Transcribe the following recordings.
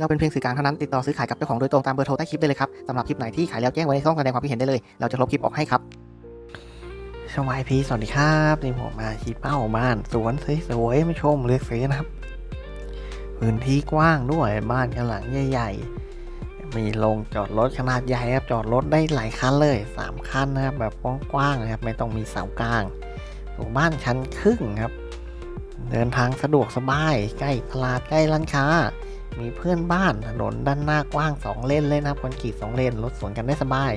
เราเป็นเพียงสื่อกลางเท่านั้นติดต่อซื้อขายกับเจ้าของโดยตรงตามเบอร์โทรใต้คลิปได้เลยครับสำหรับคลิปไหนที่ขายแล้วแจ้งไว้ในช่องแสดงความคิดเห็นได้เลย เราจะลบคลิปออกให้ครับสวัสดีสวัสดีครับนี่ผมมาชี้เป้าบ้านสวนสวยๆมาชมเลือกซื้อนะครับ พื้นที่กว้างด้วยบ้านกันหลังใหญ่ ๆ มีโรงจอดรถขนาดใหญ่ครับจอดรถได้หลายคันเลยสามคันนะครับแบบกว้างๆนะครับไม่ต้องมีเสากลางถูบ้านชั้นครึ่งครับ เดินทางสะดวกสบายใกล้ตลาดใกล้ร้านค้า มีเพื่อนบ้านถนนด้านหน้ากว้าง 2 เลนเลยนะครับคอนกรีต2เลนรถสวนกันได้สบาย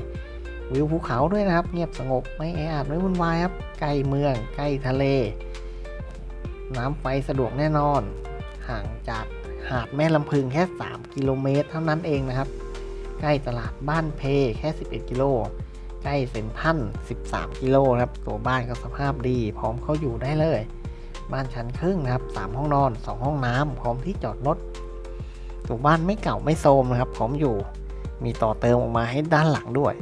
วิวภูเขาด้วยนะครับ เงียบสงบไม่แออัดไม่วุ่นวายครับใกล้เมืองใกล้ทะเล น้ำไฟสะดวกแน่นอน ห่างจากหาดแม่ลำพึงแค่ 3 กิโลเมตรเท่านั้นเองนะครับ ใกล้ตลาดบ้านเพแค่ 11 กิโลใกล้เซ็นทัล13 กิโลนะครับ ตัวบ้านก็สภาพดี พร้อมเข้าอยู่ได้เลย บ้านชั้นครึ่งนะครับ 3 ห้องนอน 2 ห้องน้ำพร้อมที่จอดรถ ตัวบ้านไม่เก่าไม่โทรมนะครับพร้อมอยู่ มีต่อเติมออกมาให้ด้านหลังด้วย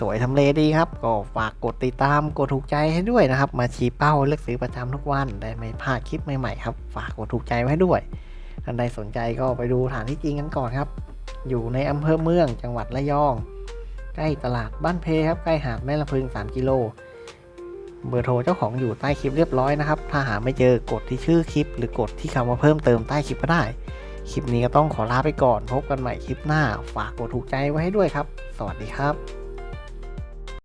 สวยๆทำเลดีครับ ก็ฝากกดติดตาม กดถูกใจให้ด้วยนะครับ มาชี้เป้าเลือกซื้อประจำทุกวัน ได้ไม่พลาดคลิปใหม่ๆครับ ฝากกดถูกใจไว้ด้วย ท่านใดสนใจก็ไปดูสถานที่จริงกันก่อนครับ อยู่ในอำเภอเมืองจังหวัดระยอง ใกล้ตลาดบ้านเพครับ ใกล้หาดแม่ลำพึง 3 กิโลเบอร์โทรเจ้าของอยู่ใต้คลิปเรียบร้อยนะครับ ถ้าหาไม่เจอกดที่ชื่อคลิป หรือกดที่คำว่าเพิ่มเติมใต้คลิปก็ได้ คลิปนี้ก็ต้องขอลาไปก่อนพบกันใหม่คลิปหน้า ฝากกดถูกใจไว้ให้ด้วยครับ สวัสดีครับ